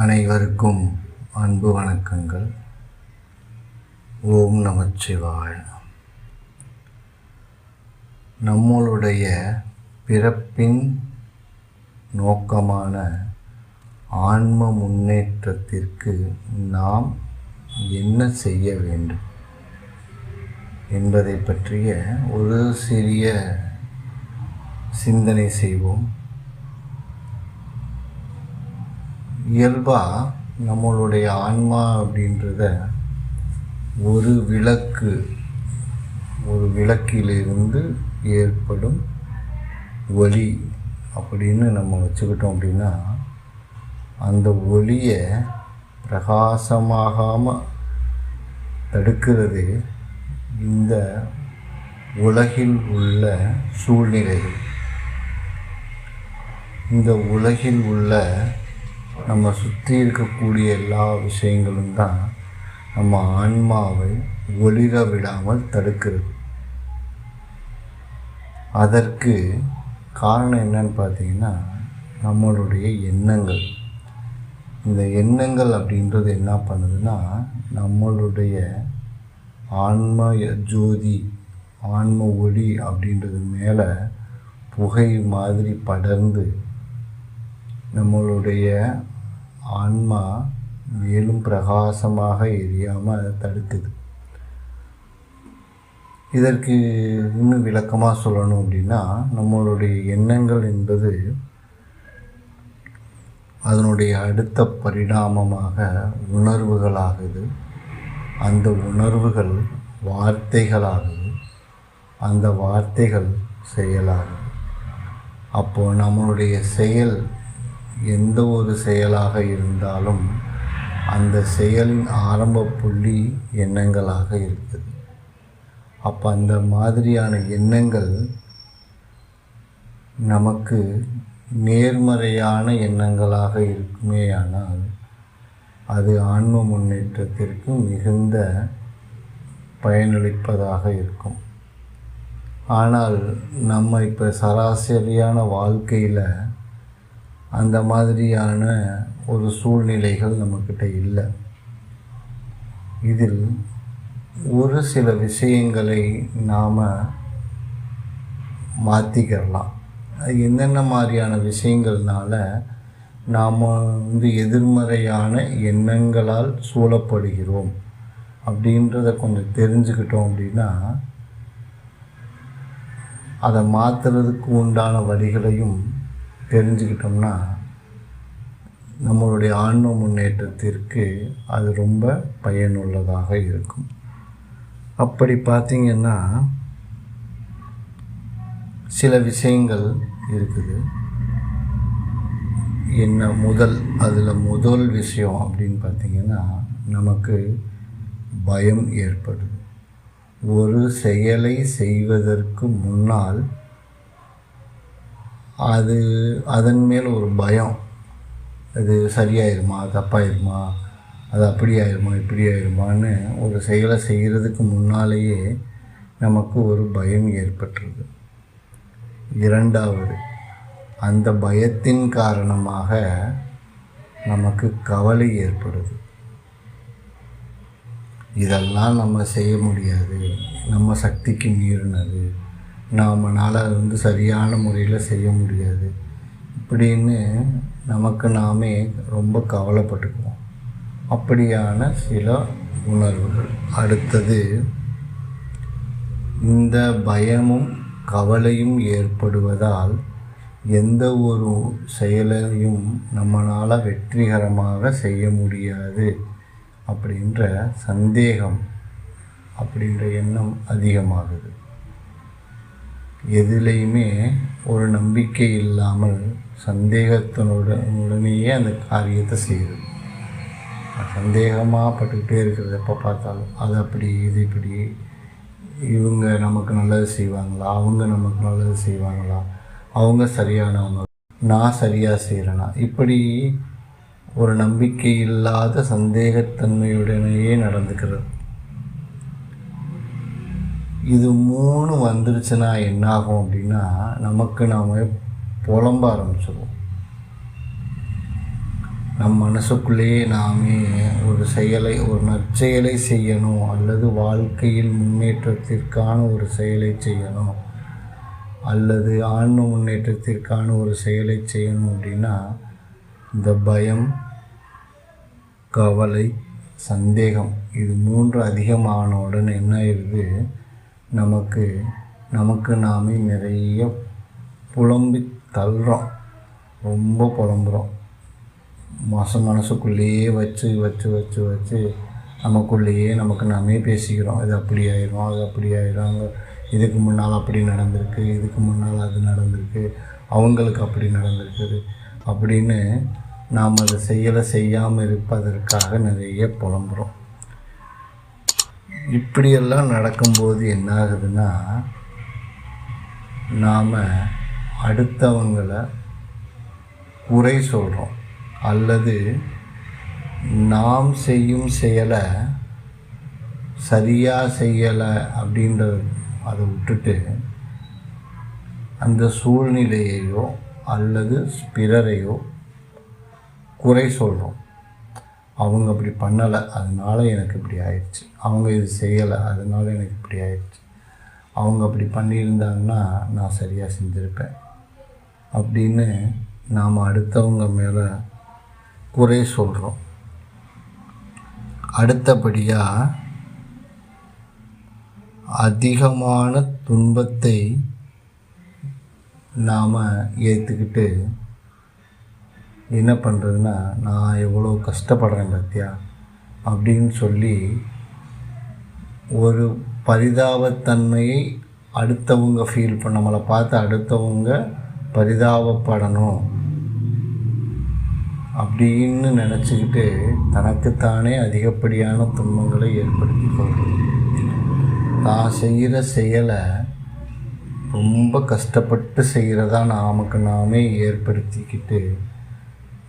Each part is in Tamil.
அனைவருக்கும் அன்பு வணக்கங்கள். ஓம் நமச்சிவாய. நம்மளுடைய பிறப்பின் நோக்கமான ஆன்ம முன்னேற்றத்திற்கு நாம் என்ன செய்ய வேண்டும் என்பதை பற்றிய ஒரு சிறிய சிந்தனை செய்வோம். இயல்பாக நம்மளுடைய ஆன்மா அப்படின்றத ஒரு விளக்கு ஒரு விளக்கிலிருந்து ஏற்படும் ஒளி அப்படின்னு நம்ம வச்சுக்கிட்டோம் அப்படின்னா அந்த ஒளியை பிரகாசமாகாமல் தடுக்கிறது இந்த உலகில் உள்ள சூழ்நிலைகள். இந்த உலகில் உள்ள நம்ம சுற்றி இருக்கக்கூடிய எல்லா விஷயங்களும் தான் நம்ம ஆன்மாவை ஒளிர விடாமல் தடுக்கிறது. அதற்கு காரணம் என்னன்னு பார்த்தீங்கன்னா நம்மளுடைய எண்ணங்கள். இந்த எண்ணங்கள் அப்படின்றது என்ன பண்ணுதுன்னா நம்மளுடைய ஆன்ம ஜோதி ஆன்ம ஒளி அப்படின்றது மேலே புகை மாதிரி படர்ந்து நம்மளுடைய ஆன்மா மேலும் பிரகாசமாக எரியாமல் அதை தடுக்குது. இதற்கு இன்னும் விளக்கமாக சொல்லணும் அப்படின்னா நம்மளுடைய எண்ணங்கள் என்பது அதனுடைய அடுத்த பரிணாமமாக உணர்வுகளாகுது. அந்த உணர்வுகள் வார்த்தைகளாகுது. அந்த வார்த்தைகள் செயலாகுது. அப்போது நம்மளுடைய செயல் எந்த ஒரு செயலாக இருந்தாலும் அந்த செயலின் ஆரம்ப புள்ளி எண்ணங்களாக இருக்குது. அப்போ அந்த மாதிரியான எண்ணங்கள் நமக்கு நேர்மறையான எண்ணங்களாக இருக்குமேயானால் அது ஆன்ம முன்னேற்றத்திற்கு மிகுந்த பயனளிப்பதாக இருக்கும். ஆனால் நம்ம இப்போ சராசரியான வாழ்க்கையில் அந்த மாதிரியான ஒரு சூழ்நிலைகள் நம்மக்கிட்ட இல்லை. இதில் ஒரு சில விஷயங்களை நாம் மாற்றிக்கிறலாம் அது என்னென்ன மாதிரியான விஷயங்கள்னால நாம் வந்து எதிர்மறையான எண்ணங்களால் சூழப்படுகிறோம் அப்படின்றத கொஞ்சம் தெரிஞ்சுக்கிட்டோம் அப்படின்னா அதை மாற்றுறதுக்கு உண்டான வழிகளையும் தெரிஞ்சுக்கிட்டோம்னா நம்மளுடைய ஆன்ம முன்னேற்றத்திற்கு அது ரொம்ப பயனுள்ளதாக இருக்கும். அப்படி பார்த்திங்கன்னா சில விஷயங்கள் இருக்குது. என்ன முதல் அதில் முதல் விஷயம் அப்படின்னு பார்த்திங்கன்னா நமக்கு பயம் ஏற்படுது. ஒரு செயலை செய்வதற்கு முன்னால் அது அதன் மேல் ஒரு பயம். அது சரியாயிருமா தப்பாயிருமா அது அப்படி ஆயிருமா இப்படி ஆயிருமான்னு ஒரு செயலை செய்கிறதுக்கு முன்னாலேயே நமக்கு ஒரு பயம் ஏற்பட்டுருது. இரண்டாவது அந்த பயத்தின் காரணமாக நமக்கு கவலை ஏற்படுது. இதெல்லாம் நம்ம செய்ய முடியாது. நம்ம சக்திக்கு மீறினது. நாமனால் அது வந்து சரியான முறையில் செய்ய முடியாது. இப்படின்னு நமக்கு நாமே ரொம்ப கவலைப்பட்டுக்குவோம். அப்படியான சில உணர்வுகள். அடுத்தது இந்த பயமும் கவலையும் ஏற்படுவதால் எந்த ஒரு செயலையும் நம்மளால் வெற்றிகரமாக செய்ய முடியாது அப்படின்ற சந்தேகம் அப்படின்ற எண்ணம் அதிகமாகுது. எதுலேயுமே ஒரு நம்பிக்கை இல்லாமல் சந்தேகத்தினுடனுடனேயே அந்த காரியத்தை செய்யுது சந்தேகமாக பட்டுக்கிட்டே இருக்கிறது எப்போ பார்த்தாலும். அது அப்படி இது இப்படி. இவங்க நமக்கு நல்லது செய்வாங்களா? அவங்க நமக்கு நல்லது செய்வாங்களா? அவங்க சரியானவங்க. நான் சரியாக செய்கிறேனா இப்படி ஒரு நம்பிக்கை இல்லாத சந்தேகத்தன்மையுடனேயே நடந்துக்கிறது. இது மூணு வந்துருச்சுன்னா என்னாகும் அப்படின்னா நமக்கு நாம் புலம்ப ஆரம்பிச்சிடுவோம் நம் மனசுக்குள்ளேயே நாமே ஒரு செயலை ஒரு நற்செயலை செய்யணும் அல்லது வாழ்க்கையில் முன்னேற்றத்திற்கான ஒரு செயலை செய்யணும் அல்லது ஆன்ம முன்னேற்றத்திற்கான ஒரு செயலை செய்யணும் அப்படின்னா இந்த பயம் கவலை சந்தேகம் இது மூன்று அதிகமானவுடன் என்ன ஆயிடுது? நமக்கு நமக்கு நாமே நிறைய புலம்பி தள்ளுறோம். ரொம்ப புலம்புறோம். மோசம் மனசுக்குள்ளேயே வச்சு வச்சு வச்சு வச்சு நமக்குள்ளேயே நமக்கு நாமே பேசிக்கிறோம். இது அப்படி ஆயிரும் அது அப்படி ஆயிரும் இதுக்கு முன்னால் அப்படி நடந்திருக்கு இதுக்கு முன்னால் அது நடந்திருக்கு அவங்களுக்கு அப்படி நடந்திருக்குது அப்படின்னு நாம் அதை செய்யலை செய்யாமல் இருப்பதற்காக நிறைய புலம்புறோம். இப்படியெல்லாம் நடக்கும்போது என்ன ஆகுதுன்னா நாம் அடுத்தவங்களை குறை சொல்கிறோம் அல்லது நாம் செய்யும் செயலை சரியாக செய்யலை அப்படின்ற அதை விட்டுட்டு அந்த சூழ்நிலையையோ அல்லது பிறரையோ குறை சொல்கிறோம் அவங்க அப்படி பண்ணலை. அதனால எனக்கு இப்படி ஆயிடுச்சு. அவங்க இது செய்யலை அதனால எனக்கு இப்படி ஆயிடுச்சு. அவங்க அப்படி பண்ணியிருந்தாங்கன்னா நான் சரியாக செஞ்சுருப்பேன். அப்படின்னு நாம் அடுத்தவங்க மேலே குறை சொல்கிறோம் அடுத்தபடியாக அதிகமான துன்பத்தை நாம் ஏற்றுக்கிட்டு என்ன பண்ணுறதுன்னா நான் எவ்வளோ கஷ்டப்படுறேன் பார்த்தியா அப்படின்னு சொல்லி ஒரு பரிதாபத்தன்மையை அடுத்தவங்க ஃபீல் பண்ண நம்மளை பார்த்து அடுத்தவங்க பரிதாபப்படணும் அப்படின்னு நினச்சிக்கிட்டு தனக்குத்தானே அதிகப்படியான துன்பங்களை ஏற்படுத்தி கொள்கிறது தான் செய்கிற செயலை ரொம்ப கஷ்டப்பட்டு செய்கிறதா நமக்கு நாமே ஏற்படுத்திக்கிட்டு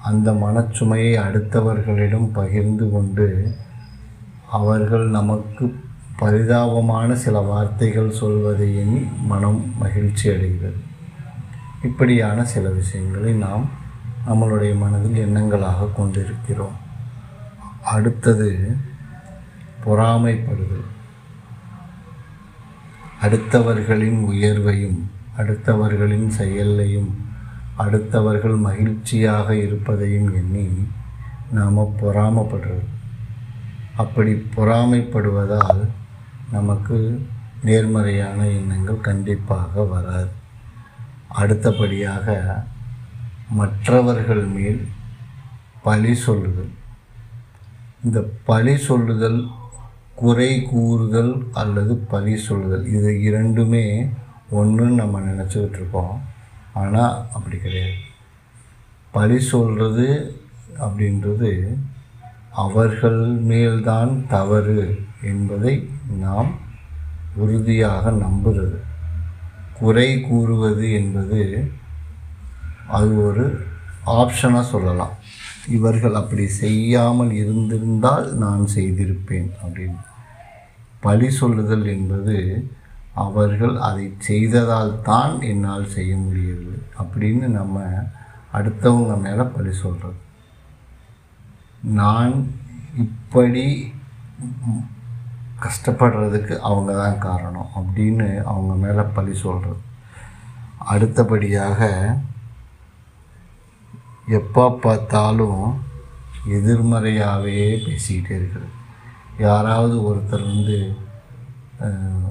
அந்த மனச்சுமையை அடுத்தவர்களிடம் பகிர்ந்து கொண்டு அவர்கள் நமக்கு பரிதாபமான சில வார்த்தைகள் சொல்வதை எண்ணி மனம் மகிழ்ச்சி அடைகிறது. இப்படியான சில விஷயங்களை நாம் நம்மளுடைய மனதில் எண்ணங்களாக கொண்டிருக்கிறோம். அடுத்தது பொறாமைப்படுதல். அடுத்தவர்களின் உயர்வையும் அடுத்தவர்களின் செயலையும் அடுத்தவர்கள் மகிழ்ச்சியாக இருப்பதையும் எண்ணி நாம் பொறாமப்படுறது. அப்படி பொறாமைப்படுவதால் நமக்கு நேர்மறையான எண்ணங்கள் கண்டிப்பாக வராது. அடுத்தபடியாக மற்றவர்கள் மேல் பழி சொல்லுதல். இந்த பழி சொல்லுதல் குறை கூறுதல் அல்லது பழி சொல்லுதல் இது இரண்டுமே ஒன்றுன்னு நம்ம நினச்சிக்கிட்டு இருக்கோம். ஆனால் அப்படி கிடையாது. பழி சொல்கிறது அப்படின்றது அவர்கள் மேல்தான் தவறு என்பதை நாம் உறுதியாக நம்புகிறது குறை கூறுவது என்பது அது ஒரு ஆப்ஷனாக சொல்லலாம். இவர்கள் அப்படி செய்யாமல் இருந்திருந்தால் நான் செய்திருப்பேன் அப்படின்னு. பழி சொல்லுதல் என்பது அவர்கள் அதை செய்ததால் தான் என்னால் செய்ய முடியவில்லை அப்படின்னு நம்ம அடுத்தவங்க மேலே பழி சொல்கிறது நான் இப்படி கஷ்டப்படுறதுக்கு அவங்க தான் காரணம் அப்படின்னு அவங்க மேலே பழி சொல்கிறது அடுத்தபடியாக எப்போ பார்த்தாலும் எதிர்மறையாகவே பேசிக்கிட்டே இருக்கிறது. யாராவது ஒருத்தர் வந்து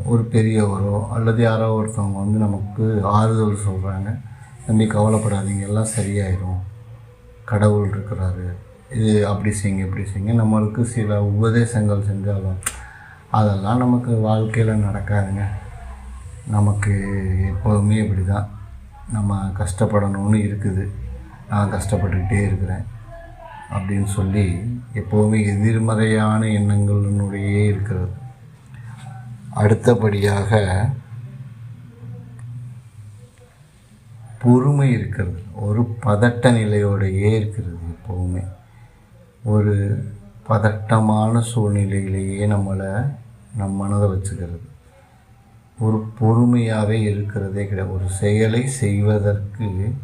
ஒரு பெரியவரோ அல்லது யாரோ ஒருத்தவங்க வந்து நமக்கு ஆறுதல் சொல்கிறாங்க தம்பி கவலைப்படாதீங்க எல்லாம் சரியாயிரும். கடவுள் இருக்கிறாரு. இது அப்படி செய்யுங்க இப்படி செய்யுங்க. நம்மளுக்கு சில உபதேசங்கள் செஞ்சாலும் அதெல்லாம் நமக்கு வாழ்க்கையில் நடக்காதுங்க. நமக்கு எப்போதுமே இப்படி தான் நம்ம கஷ்டப்படணும்னு இருக்குது. நான் கஷ்டப்பட்டுக்கிட்டே இருக்கிறேன் அப்படின்னு சொல்லி எப்போவுமே எதிர்மறையான எண்ணங்களினுடையே இருக்கிறது. அடுத்தபடியாக பொறுமை இருக்கிறது. ஒரு பதட்ட நிலையோடையே இருக்கிறது எப்போவுமே ஒரு பதட்டமான சூழ்நிலையிலேயே நம்மளை நம் மனதை வச்சுக்கிறது. ஒரு பொறுமையாகவே இருக்கிறதே கிடையாது ஒரு செயலை செய்வதற்கு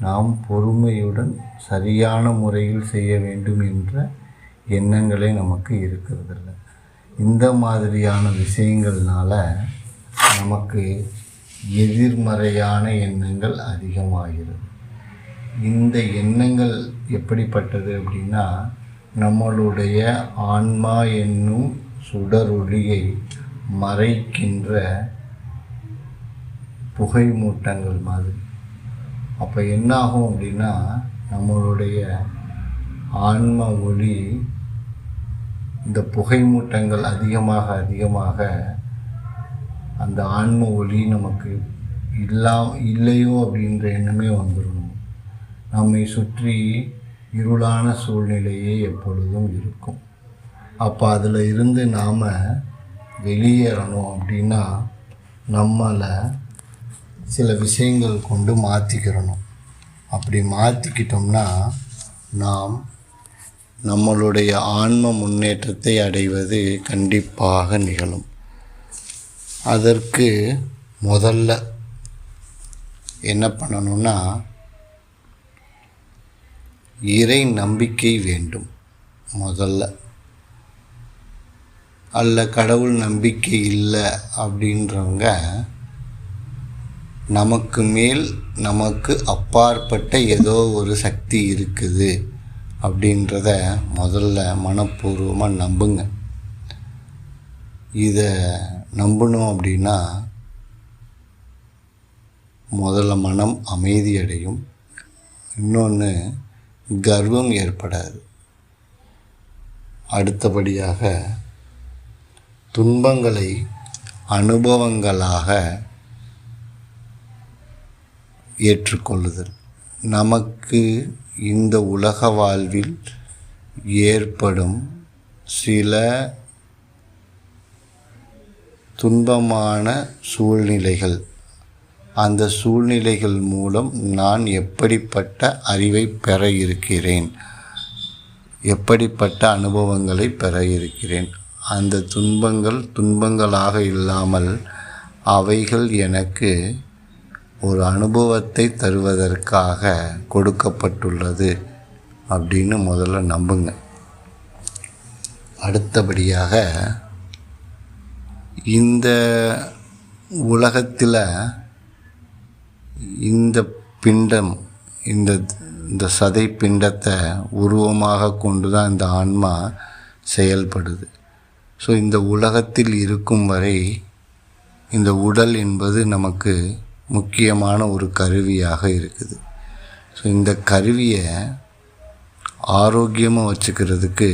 நாம் பொறுமையுடன் சரியான முறையில் செய்ய வேண்டும் என்ற எண்ணங்களே நமக்கு இருக்கிறதில்ல. இந்த மாதிரியான விஷயங்கள்னால நமக்கு எதிர்மறையான எண்ணங்கள் அதிகமாகிறது. இந்த எண்ணங்கள் எப்படிப்பட்டது அப்படின்னா நம்மளுடைய ஆன்மா என்னும் சுடரொளியை மறைக்கின்ற புகை மூட்டங்கள் மாதிரி. அப்போ என்னாகும் அப்படின்னா நம்மளுடைய ஆன்ம ஒளி இந்த புகை மூட்டங்கள் அதிகமாக அதிகமாக அந்த ஆன்ம ஒளி நமக்கு இல்லா இல்லையோ அப்படின்ற எண்ணமே வந்துடும் நம்மை சுற்றி இருளான சூழ்நிலையே எப்பொழுதும் இருக்கும். அப்போ அதில் இருந்து நாம் வெளியேறணும் அப்படின்னா நம்மளை சில விஷயங்கள் கொண்டு மாற்றிக்கிறணும் அப்படி மாற்றிக்கிட்டோம்னா நாம் நம்மளுடைய ஆன்ம முன்னேற்றத்தை அடைவது கண்டிப்பாக நிகழும். அதற்கு முதல்ல என்ன பண்ணணும்னா இறை நம்பிக்கை வேண்டும் முதல்ல. அல்ல கடவுள் நம்பிக்கை இல்லை அப்படின்றவங்க நமக்கு மேல் நமக்கு அப்பாற்பட்ட ஏதோ ஒரு சக்தி இருக்குது அப்படின்றத முதல்ல மனப்பூர்வமாக நம்புங்க. இதை நம்பணும் அப்படின்னா முதல்ல மனம் அமைதியடையும். இன்னொன்று கர்வம் ஏற்படாது. அடுத்தபடியாக துன்பங்களை அனுபவங்களாக ஏற்றுக்கொள்ளுதல். நமக்கு இந்த உலக வாழ்வில் ஏற்படும் சில துன்பமான சூழ்நிலைகள் அந்த சூழ்நிலைகள் மூலம் நான் எப்படிப்பட்ட அறிவை பெற இருக்கிறேன்? எப்படிப்பட்ட அனுபவங்களை பெற இருக்கிறேன்? அந்த துன்பங்கள் துன்பங்களாக இல்லாமல் அவைகள் எனக்கு ஒரு அனுபவத்தை தருவதற்காக கொடுக்கப்பட்டுள்ளது அப்படின்னு முதல்ல நம்புங்க. அடுத்தபடியாக இந்த உலகத்தில் இந்த பிண்டம் இந்த இந்த சதை பிண்டத்தை உருவமாக கொண்டு தான் இந்த ஆன்மா செயல்படுது. ஸோ இந்த உலகத்தில் இருக்கும் வரை இந்த உடல் என்பது நமக்கு முக்கியமான ஒரு கருவியாக இருக்குது. ஸோ இந்த கருவியை ஆரோக்கியமாக வச்சுக்கிறதுக்கு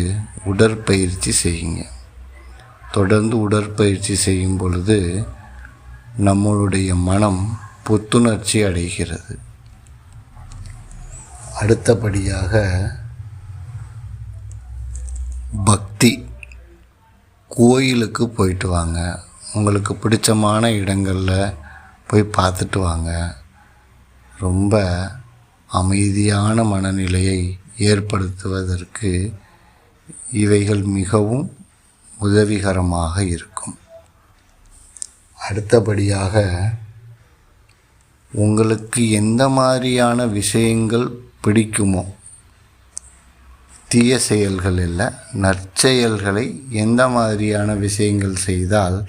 உடற்பயிற்சி செய்யுங்க. தொடர்ந்து உடற்பயிற்சி செய்யும் பொழுது நம்மளுடைய மனம் புத்துணர்ச்சி அடைகிறது. அடுத்தபடியாக பக்தி. கோயிலுக்கு போயிட்டு வாங்க. உங்களுக்கு பிடிச்சமான இடங்களில் போய் பார்த்துட்டு வாங்க. ரொம்ப அமைதியான மனநிலையை ஏற்படுத்துவதற்கு இவைகள் மிகவும் உதவிகரமாக இருக்கும். அடுத்தபடியாக உங்களுக்கு எந்த மாதிரியான விஷயங்கள் பிடிக்குமோ தீய செயல்கள் இல்லை நற்செயல்களை எந்த மாதிரியான விஷயங்கள் செய்தால்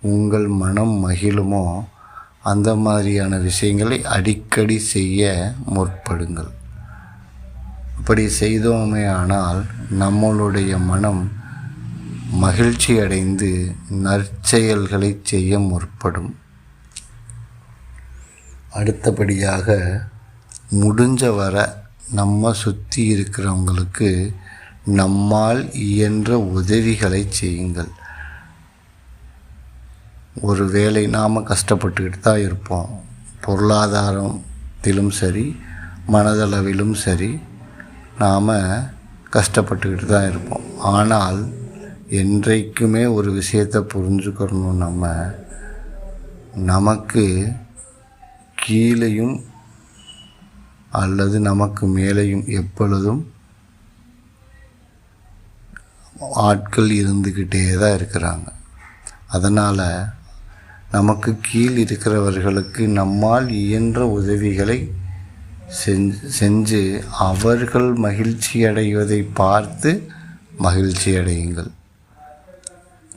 உங்கள் மனம் மகிழுமோ அந்த மாதிரியான விஷயங்களை அடிக்கடி செய்ய முற்படுங்கள். அப்படி செய்தோமே ஆனால் நம்மளுடைய மனம் மகிழ்ச்சி அடைந்து நற்செயல்களை செய்ய முற்படும். அடுத்தபடியாக முடிஞ்ச வர நம்ம சுற்றி இருக்கிறவங்களுக்கு நம்மால் இயன்ற உதவிகளை செய்யுங்கள். ஒரு வேலை நாம் கஷ்டப்பட்டுக்கிட்டு தான் இருப்போம். பொருளாதாரத்திலும் சரி மனதளவிலும் சரி நாம் கஷ்டப்பட்டுக்கிட்டு தான் இருப்போம். ஆனால் என்றைக்குமே ஒரு விஷயத்தை புரிஞ்சுக்கணும் நம்ம நமக்கு கீழேயும் அல்லது நமக்கு மேலேயும் எப்பொழுதும் ஆட்கள் இருந்துக்கிட்டே தான் இருக்கிறாங்க. அதனால் நமக்கு கீழ் இருக்கிறவர்களுக்கு நம்மால் இயன்ற உதவிகளை செஞ்சு செஞ்சு அவர்கள் மகிழ்ச்சி அடைவதை பார்த்து மகிழ்ச்சி அடையுங்கள்.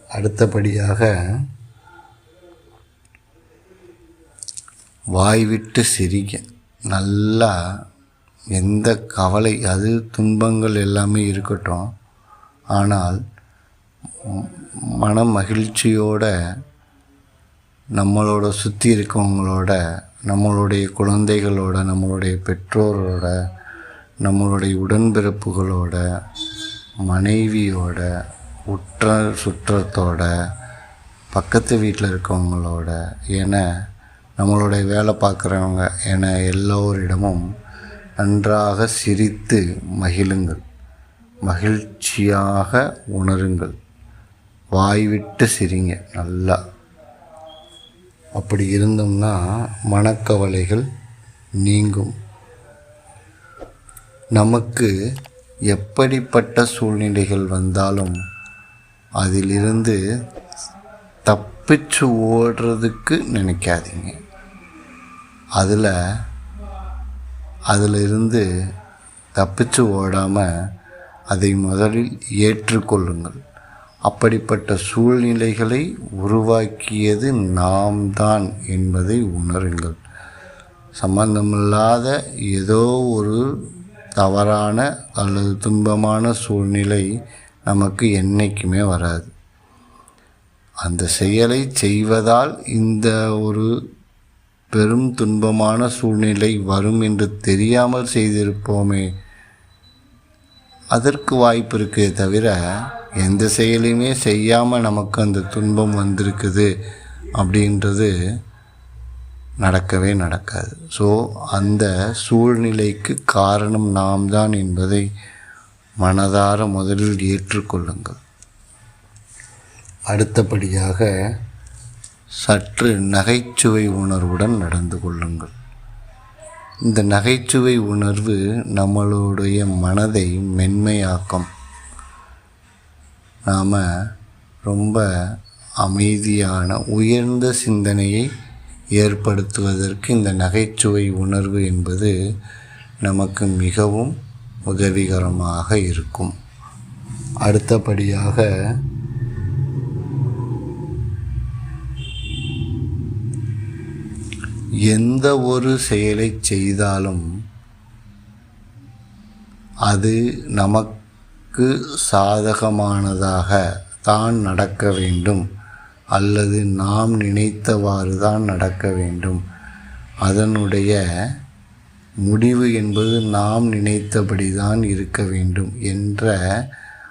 அடுத்தபடியாக வாய் விட்டு நல்லா எந்த கவலை அது துன்பங்கள் எல்லாமே இருக்கட்டும். ஆனால் மன மகிழ்ச்சியோட நம்மளோட சுற்றி இருக்கவங்களோட நம்மளுடைய குழந்தைகளோட நம்மளுடைய பெற்றோரோட நம்மளுடைய உடன்பிறப்புகளோட மனைவியோட உற்ற சுற்றத்தோட பக்கத்து வீட்டில் இருக்கவங்களோட என நம்மளுடைய வேலை பார்க்குறவங்க என எல்லோரிடமும் நன்றாக சிரித்து மகிழுங்கள். மகிழ்ச்சியாக உணருங்கள். வாய் விட்டு சிரிங்க நல்லா. அப்படி இருந்தோம்னா மனக்கவலைகள் நீங்கும். நமக்கு எப்படிப்பட்ட சூழ்நிலைகள் வந்தாலும் அதிலிருந்து தப்பிச்சு ஓடுறதுக்கு நினைக்காதீங்க. அதில் அதில் இருந்து தப்பிச்சு ஓடாமல் அதை முதலில் ஏற்றுக்கொள்ளுங்கள். அப்படிப்பட்ட சூழ்நிலைகளை உருவாக்கியது நாம் தான் என்பதை உணருங்கள். சம்பந்தமில்லாத ஏதோ ஒரு தவறான அல்லது துன்பமான சூழ்நிலை நமக்கு என்றைக்குமே வராது. அந்த செயலை செய்வதால் இந்த ஒரு பெரும் துன்பமான சூழ்நிலை வரும் என்று தெரியாமல் செய்திருப்போமே. அதற்கு வாய்ப்பு இருக்கே தவிர எந்த செயலையுமே செய்யாமல் நமக்கு அந்த துன்பம் வந்திருக்குது அப்படின்றது நடக்கவே நடக்காது. ஸோ அந்த சூழ்நிலைக்கு காரணம் நாம் தான் என்பதை மனதார முதலில் ஏற்றுக்கொள்ளுங்கள். அடுத்தபடியாக சற்று நகைச்சுவை உணர்வுடன் நடந்து கொள்ளுங்கள். இந்த நகைச்சுவை உணர்வு நம்மளுடைய மனதை மென்மையாக்கும். நாம் ரொம்ப அமைதியான உயர்ந்த சிந்தனையை ஏற்படுத்துவதற்கு இந்த நகைச்சுவை உணர்வு என்பது நமக்கு மிகவும் உதவிகரமாக இருக்கும். அடுத்தபடியாக எந்த ஒரு செயலை செய்தாலும் அது நமக்கு சாதகமானதாக தான் நடக்க வேண்டும். அல்லது நாம் நினைத்தவாறு தான் நடக்க வேண்டும். அதனுடைய முடிவு என்பது நாம் நினைத்தபடி தான் இருக்க வேண்டும் என்ற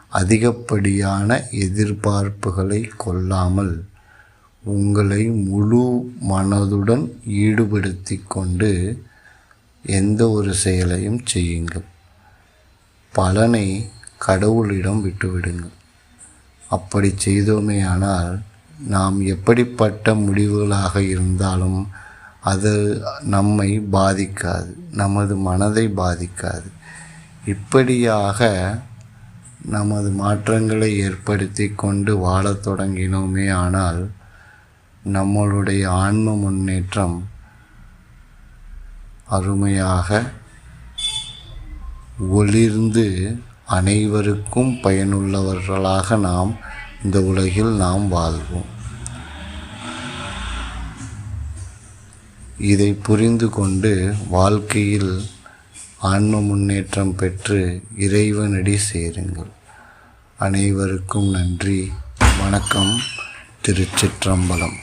அதிகப்படியான எதிர்பார்ப்புகளை கொள்ளாமல் உங்களை முழு மனதுடன் ஈடுபடுத்தி கொண்டு எந்த ஒரு செயலையும் செய்யுங்கள். பலனை கடவுளிடம் விட்டுவிடுங்கள். அப்படி செய்தோமேயானால் நாம் எப்படிப்பட்ட முடிவுகளாக இருந்தாலும் அது நம்மை பாதிக்காது நமது மனதை பாதிக்காது. இப்படியாக நமது மாற்றங்களை ஏற்படுத்தி கொண்டு வாழத் தொடங்கினோமே ஆனால் நம்மளுடைய ஆன்ம முன்னேற்றம் அருமையாக ஒளிர்ந்து அனைவருக்கும் பயனுள்ளவர்களாக நாம் இந்த உலகில் நாம் வாழ்வோம். இதை புரிந்து கொண்டு வாழ்க்கையில் ஆன்ம முன்னேற்றம் பெற்று இறைவனடி சேருங்கள். அனைவருக்கும் நன்றி. வணக்கம். திருச்சிற்றம்பலம்.